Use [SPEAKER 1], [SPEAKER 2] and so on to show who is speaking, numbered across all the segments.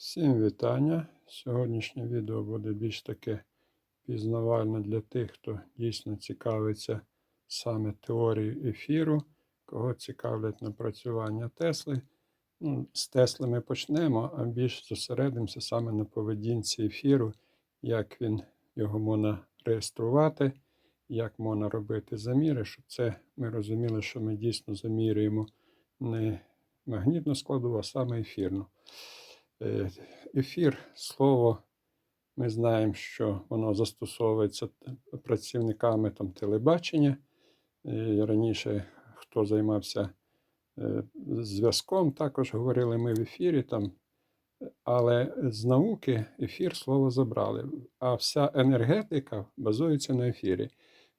[SPEAKER 1] Всім вітання. Сьогоднішнє відео буде більш таке пізнавальне для тих, хто дійсно цікавиться саме теорією ефіру, кого цікавлять напрацювання Тесли. Ну, з Тесли ми почнемо, а більш зосередимося саме на поведінці ефіру, як він його можна реєструвати, як можна робити заміри, щоб це ми розуміли, що ми дійсно замірюємо не магнітну складову, а саме ефірну. Е, Ефір, слово, ми знаємо, що воно застосовується працівниками там, телебачення. Раніше, хто займався е, зв'язком, також говорили ми в ефірі. Там, але з науки ефір слово забрали, а вся енергетика базується на ефірі.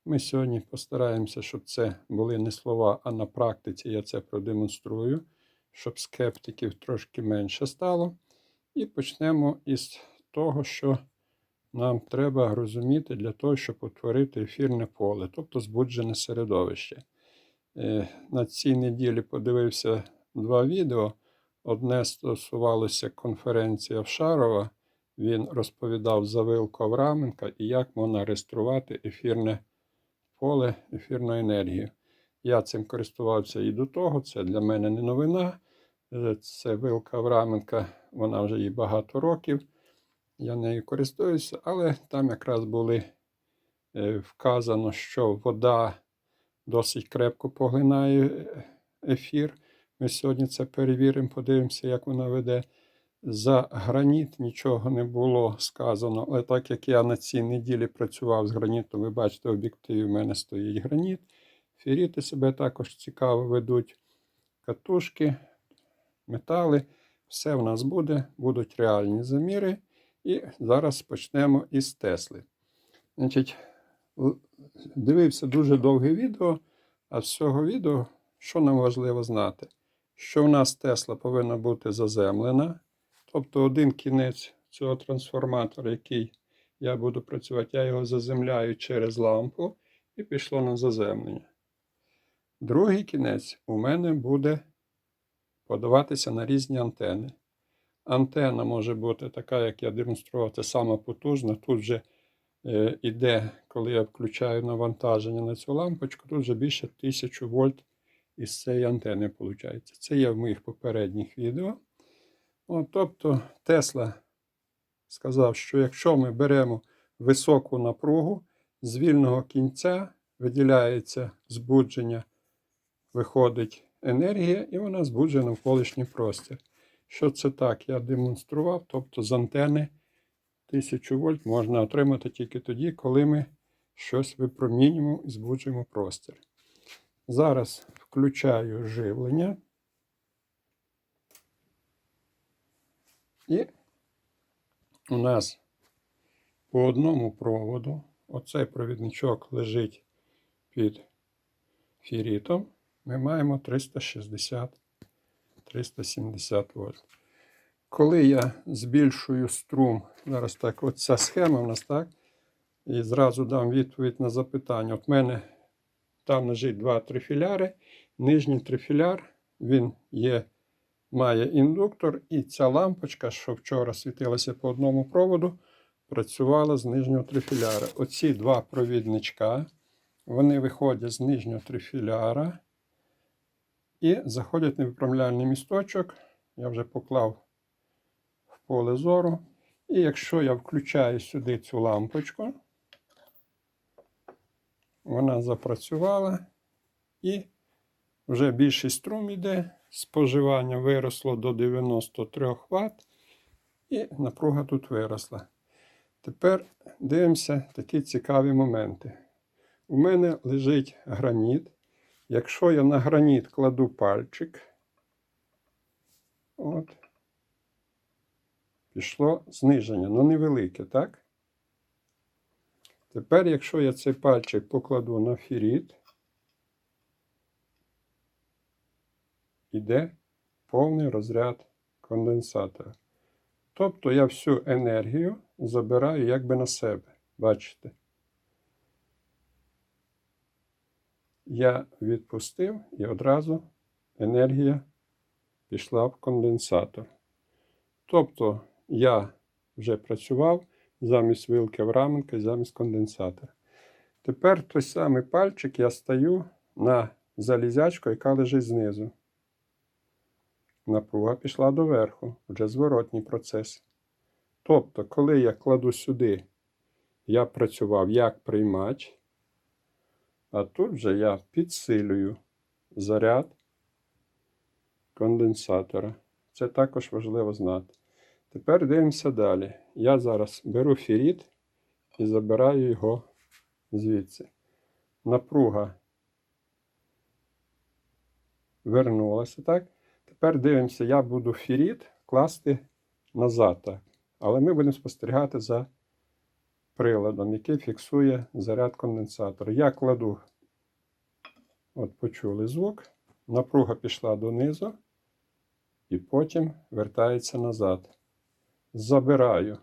[SPEAKER 1] Ми сьогодні постараємося, щоб це були не слова, а на практиці я це продемонструю, щоб скептиків трошки менше стало. І почнемо із того, що нам треба розуміти для того, щоб утворити ефірне поле, тобто збуджене середовище. Е, На цій неділі подивився два відео. Одне стосувалося конференції Авшарова. Він розповідав за Вилко Авраменка і як можна реєструвати ефірне поле, ефірну енергію. Я цим користувався і до того, це для мене не новина. Е, Це вилка Авраменка, вона вже їй багато років. Я нею користуюся, але там якраз були е, вказано, що вода досить крепко поглинає е, ефір. Ми сьогодні це перевіримо, подивимося, як вона веде. За граніт нічого не було сказано, але так як я на цій неділі працював з гранітом, ви бачите, в об'єктиві в мене стоїть граніт. Фіріти себе також цікаво ведуть. Катушки, метали, все в нас буде, будуть реальні заміри. І зараз почнемо із Тесли. Значить, дивився дуже довге відео, а з цього відео, що нам важливо знати? Що в нас Тесла повинна бути заземлена, тобто один кінець цього трансформатора, який я буду працювати, я його заземляю через лампу і пішло на заземлення. Другий кінець у мене буде подаватися на різні антени. Антена може бути така, як я демонстрував, це сама потужна. Тут вже е, іде, коли я включаю навантаження на цю лампочку, тут вже більше 1000 вольт із цієї антени виходить. Це є в моїх попередніх відео. О, тобто Тесла сказав, що якщо ми беремо високу напругу, з вільного кінця виділяється збудження, виходить енергія, і вона збуджує навколишній простір. Що це так? Я демонстрував, тобто з антени 1000 вольт можна отримати тільки тоді, коли ми щось випромінюємо і збуджуємо простір. Зараз включаю живлення. І у нас по одному проводу оцей провідничок лежить під фірітом. Ми маємо 360 370 вольт. Коли я збільшую струм, зараз так, от ця схема у нас так, і зразу дам відповідь на запитання. От в мене там лежить два трифіляри. Нижній трифіляр, він є, має індуктор, і ця лампочка, що вчора світилася по одному проводу, працювала з нижнього трифіляра. Оці два провідничка, вони виходять з нижнього трифіляра і заходять на виправляльний місточок. Я вже поклав в поле зору. І якщо я включаю сюди цю лампочку, вона запрацювала і вже більший струм іде, споживання виросло до 93 Вт, і напруга тут виросла. Тепер дивимося такі цікаві моменти. У мене лежить граніт. Якщо я на граніт кладу пальчик, от, пішло зниження, ну невелике, так? Тепер, якщо я цей пальчик покладу на фіріт, іде повний розряд конденсатора. Тобто я всю енергію забираю якби на себе. Бачите? Я відпустив і одразу енергія пішла в конденсатор. Тобто я вже працював замість вилки Авраменка і замість конденсатора. Тепер той самий пальчик я стаю на залізячку, яка лежить знизу. Напруга пішла доверху, вже зворотній процес. Тобто, коли я кладу сюди, я працював як приймач, а тут вже я підсилюю заряд конденсатора. Це також важливо знати. Тепер дивимося далі. Я зараз беру феріт і забираю його звідси. Напруга вернулася, так? Тепер дивимося, я буду феріт класти назад. Так? Але ми будемо спостерігати за приладом, який фіксує заряд конденсатора. Я кладу, от почули звук, напруга пішла донизу і потім вертається назад. Забираю.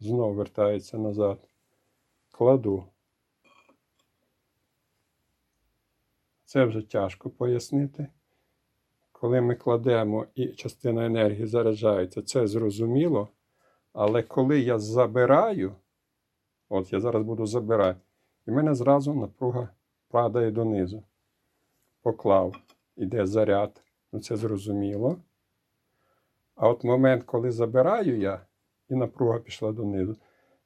[SPEAKER 1] Знову вертається назад. Кладу. Це вже тяжко пояснити. Коли ми кладемо і частина енергії заряджається, це зрозуміло. Але коли я забираю, от я зараз буду забирати, і в мене зразу напруга падає донизу. Поклав, іде заряд, ну це зрозуміло. А от момент, коли забираю я, і напруга пішла донизу,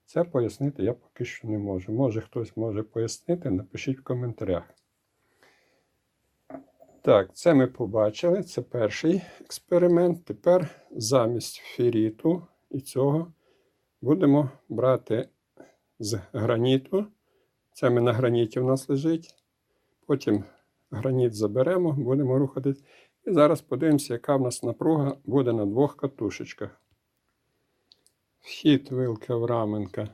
[SPEAKER 1] це пояснити я поки що не можу. Може хтось може пояснити, напишіть в коментарях. Так, це ми побачили. Це перший експеримент. Тепер замість феріту і цього будемо брати з граніту. Це ми на граніті у нас лежить. Потім граніт заберемо, будемо рухатись. І зараз подивимося, яка в нас напруга буде на двох катушечках. Вхід вилки Авраменка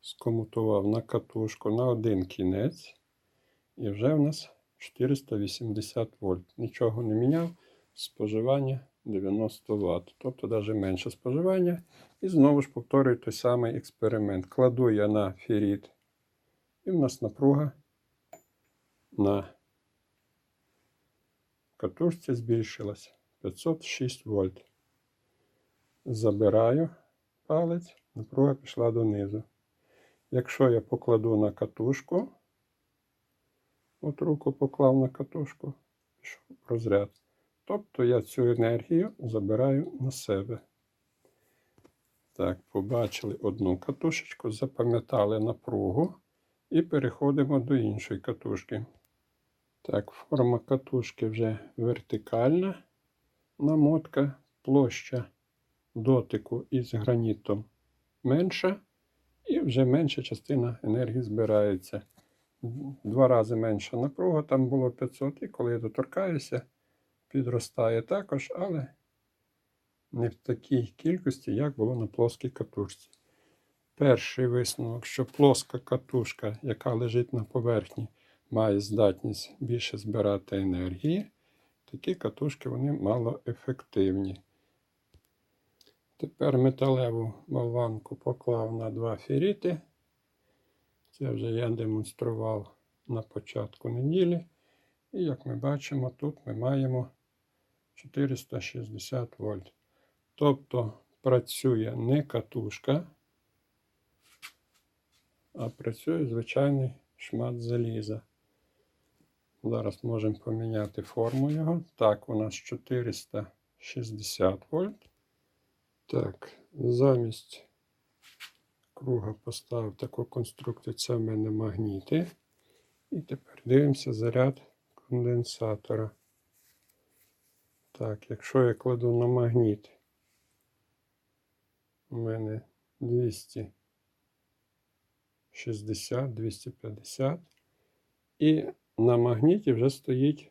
[SPEAKER 1] скомутував на катушку на один кінець. І вже в нас 480 вольт. Нічого не міняв. Споживання 90 Вт. Тобто навіть менше споживання. І знову ж повторюю той самий експеримент. Кладу я на феріт. І в нас напруга на катушці збільшилась 506 вольт. Забираю палець, напруга пішла донизу. Якщо я покладу на катушку, от руку поклав на катушку, пішов розряд. Тобто я цю енергію забираю на себе. Так, побачили одну катушечку, запам'ятали напругу і переходимо до іншої катушки. Так, форма катушки вже вертикальна намотка, площа дотику із гранітом менша, і вже менша частина енергії збирається. Два рази менша напруга, там було 500, і коли я доторкаюся, підростає також, але не в такій кількості, як було на плоскій катушці. Перший висновок, що плоска катушка, яка лежить на поверхні, має здатність більше збирати енергії. Такі катушки вони малоефективні. Тепер металеву болванку поклав на два феріти. Це вже я демонстрував на початку неділі. І як ми бачимо, тут ми маємо 460 вольт. Тобто працює не катушка, а працює звичайний шмат заліза. Зараз можемо поміняти форму його. Так, у нас 460 вольт. Так, замість круга поставив таку конструкцію. Це в мене магніти. І тепер дивимося заряд конденсатора. Так, якщо я кладу на магніт, у мене 260, 250. І на магніті вже стоїть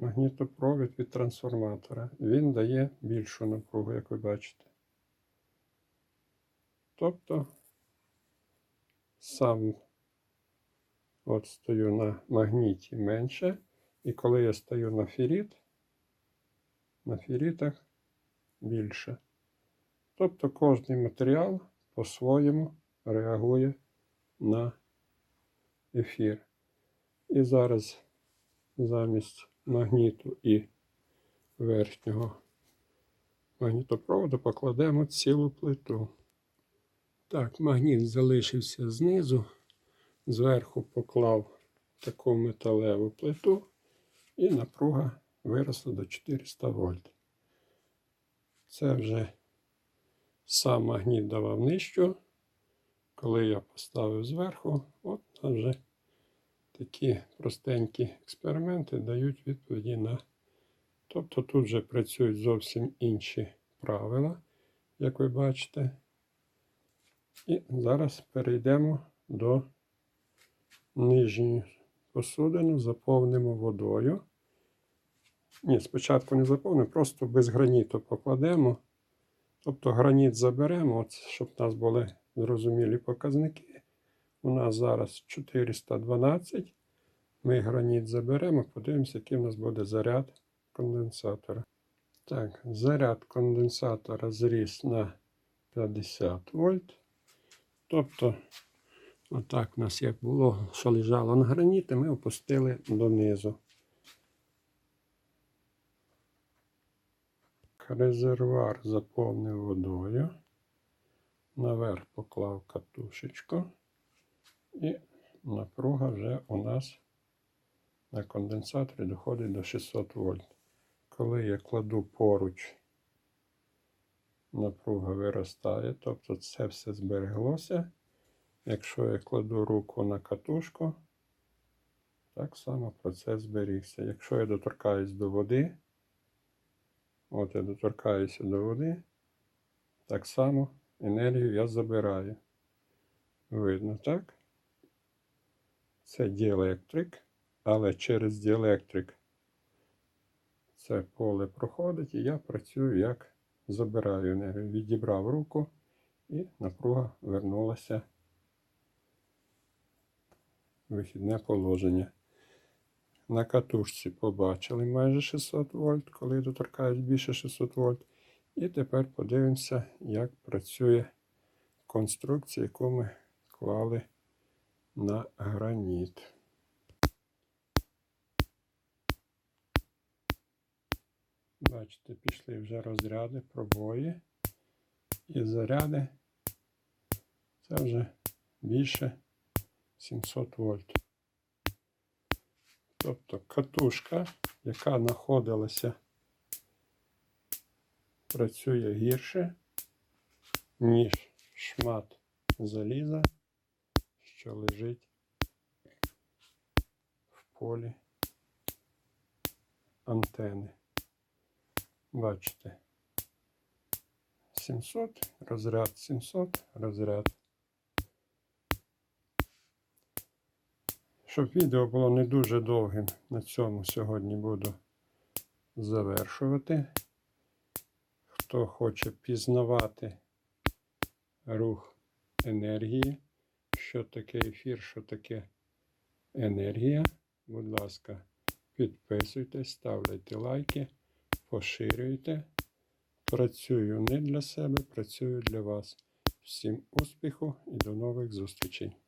[SPEAKER 1] магнітопровід від трансформатора. Він дає більшу напругу, як ви бачите. Тобто сам от стою на магніті менше, і коли я стою на феріт, на ферітах більше. Тобто кожний матеріал по-своєму реагує на ефір. І зараз замість магніту і верхнього магнітопроводу покладемо цілу плиту. Так, магніт залишився знизу. Зверху поклав таку металеву плиту і напруга виросла до 400 вольт. Це вже сам магніт давав нижчу. Коли я поставив зверху, от у вже такі простенькі експерименти дають відповіді на. Тобто тут вже працюють зовсім інші правила, як ви бачите. І зараз перейдемо до нижньої посудини, заповнимо водою. Ні, спочатку не заповнимо, просто без граніту покладемо. Тобто граніт заберемо, от, щоб у нас були зрозумілі показники. У нас зараз 412. Ми граніт заберемо, подивимося, який у нас буде заряд конденсатора. Так, заряд конденсатора зріс на 50 вольт. Тобто, отак у нас як було, що лежало на граніті, ми опустили донизу. Резервуар заповнив водою. Наверх поклав катушечку. І напруга вже у нас на конденсаторі доходить до 600 вольт. Коли я кладу поруч, напруга виростає, тобто це все збереглося. Якщо я кладу руку на катушку, так само процес зберігся. Якщо я доторкаюсь до води, от я доторкаюся до води, так само енергію я забираю. Видно, так? Це діелектрик, але через діелектрик це поле проходить, і я працюю як забираю енергію. Відібрав руку і напруга вернулася в вихідне положення. На катушці побачили майже 600 вольт, коли доторкаюсь більше 600 вольт. І тепер подивимося, як працює конструкція, яку ми клали на граніт. Бачите, пішли вже розряди, пробої і заряди. Це вже більше 700 вольт. Тобто катушка, яка знаходилася, працює гірше, ніж шмат заліза, що лежить в полі антени. Бачите. 700, розряд 700, розряд. Щоб відео було не дуже довгим, на цьому сьогодні буду завершувати. Хто хоче пізнавати рух енергії, що таке ефір, що таке енергія, будь ласка, підписуйтесь, ставляйте лайки, поширюйте. Працюю не для себе, працюю для вас. Всім успіху і до нових зустрічей!